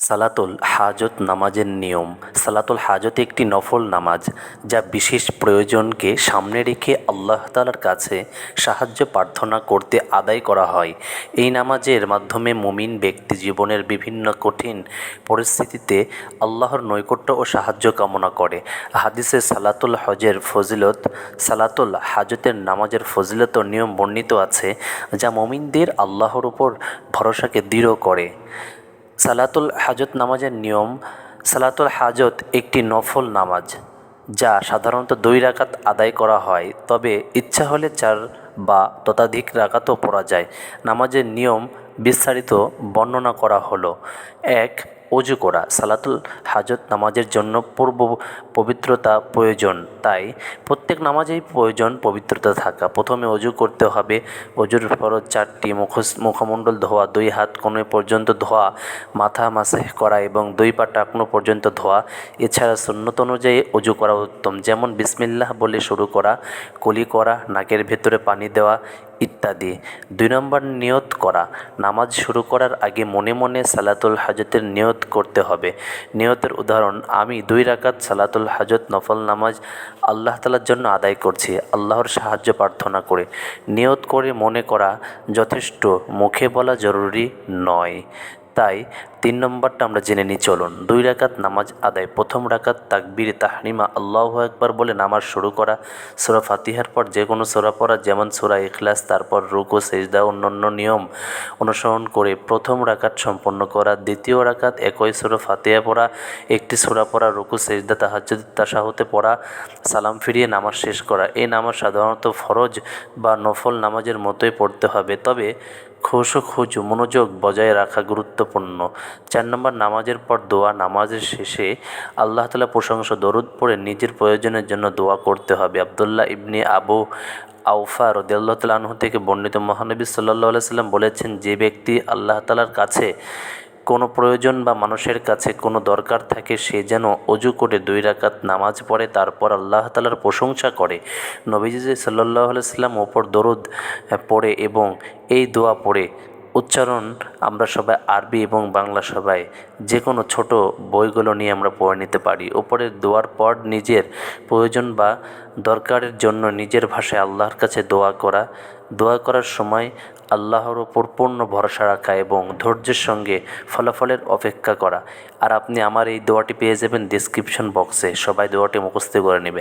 সালাতুল হাজত নামাজের নিয়ম। সালাতুল হাজত একটি নফল নামাজ যা বিশেষ প্রয়োজনকে সামনে রেখে আল্লাহ তালার কাছে সাহায্য প্রার্থনা করতে আদায় করা হয়। এই নামাজের মাধ্যমে মুমিন ব্যক্তি জীবনের বিভিন্ন কঠিন পরিস্থিতিতে আল্লাহর নৈকট্য ও সাহায্য কামনা করে। হাদিসে সালাতুল হজের ফজিলত, সালাতুল হাজতের নামাজের ফজিলত ও নিয়ম বর্ণিত আছে যা মুমিনদের আল্লাহর উপর ভরসাকে দৃঢ় করে। সালাতুল হাজত নামাজের নিয়ম, সালাতুল হাজত একটি নফল নামাজ, যা সাধারণত দুই রাকাত আদায় করা হয়। তবে ইচ্ছা হলে চার বা ততাধিক রাকাতও পড়া যায়। নামাজের নিয়ম বিস্তারিত বর্ণনা করা হলো। এক অজু করা। সালাতুল হাজত নামাজের জন্য পূর্ব পবিত্রতা প্রয়োজন। তাই প্রত্যেক নামাজেই প্রয়োজন পবিত্রতা থাকা। প্রথমে অজু করতে হবে। অজুর ফরজ চারটি মুখোশ মুখমণ্ডল ধোয়া, দুই হাত কোণে পর্যন্ত ধোয়া, মাথা মাসে করা এবং দুই পা টাকনো পর্যন্ত ধোয়া। এছাড়া সুন্নত অনুযায়ী অজু করা উত্তম। যেমন বিসমিল্লাহ বলে শুরু করা, কুলি করা, নাকের ভেতরে পানি দেওয়া ইত্যাদি। দুই নম্বর, নিয়ত করা। নামাজ শুরু করার আগে মনে মনে সালাতুল হাজতের নিয়ত করতে হবে। নিয়তের উদাহরণ, আমি দুই রাকাত সালাতুল হাজত নফল নামাজ আল্লাহ তালার জন্য আদায় করছি, আল্লাহর সাহায্য প্রার্থনা করে। নিয়ত করে মনে করা যথেষ্ট, মুখে বলা জরুরি নয়। তাই তিন নম্বরটা আমরা জেনে নিই, চলুন। দুই রাকাত নামাজ আদায়। প্রথম রাকাত তাকবির, তাহরিমা, আল্লাহ একবার বলে নামাজ শুরু করা। সোরা ফাতিহার পর যে কোনো সোরা পড়া, যেমন সোরা ইখলাস, তারপর রুকু, সেজদা, অন্যান্য নিয়ম অনুসরণ করে প্রথম রাকাত সম্পন্ন করা। দ্বিতীয় রাকাত একই সোরা ফাতিহা পড়া, একটি সোরা পড়া, রুকু, সেজদা, তাহাজ্জুদ তাসাহুতে পড়া, সালাম ফিরিয়ে নামাজ শেষ করা। এই নামাজ সাধারণত ফরজ বা নফল নামাজের মতোই পড়তে হবে। তবে খুশু খুজু মনোযোগ বজায় রাখা গুরুত্বপূর্ণ। চার নম্বর, নামাজের পর দোয়া নামাজের শেষে আল্লাহ তালা প্রশংসা, দরুদ পড়ে নিজের প্রয়োজনের জন্য দোয়া করতে হবে। আবদুল্লাহ ইবনি আবু আউফা রদিয়াল্লাহ আনহু থেকে বর্ণিত মহানবী সাল্লাহ সাল্লাম বলেছেন, যে ব্যক্তি আল্লাহ তালার কাছে কোনো প্রয়োজন বা মানুষের কাছে কোনো দরকার থাকে, সে যেন অজু করে দুই রাকাত নামাজ পড়ে, তারপর আল্লাহ তালার প্রশংসা করে। নবীজি সাল্লাহ সাল্লাম ওপর দরদ পড়ে এবং এই দোয়া পড়ে উচ্চারণ আমরা সবাই আরবি এবং বাংলা সবাই যে কোনো ছোট বইগুলো নিয়ে আমরা পড়ে নিতে পারি। ওপরের দোয়ার পর নিজের প্রয়োজন বা দরকারের জন্য নিজের ভাষায় আল্লাহর কাছে দোয়া করা। দোয়া করার সময় আল্লাহর ওপর পূর্ণ ভরসা রাখা এবং ধৈর্যের সঙ্গে ফলাফলের অপেক্ষা করা। আর আপনি আমার এই দোয়াটি পেয়ে যাবেন ডিসক্রিপশন বক্সে সবাই দোয়াটি মুখস্থ করে নেবেন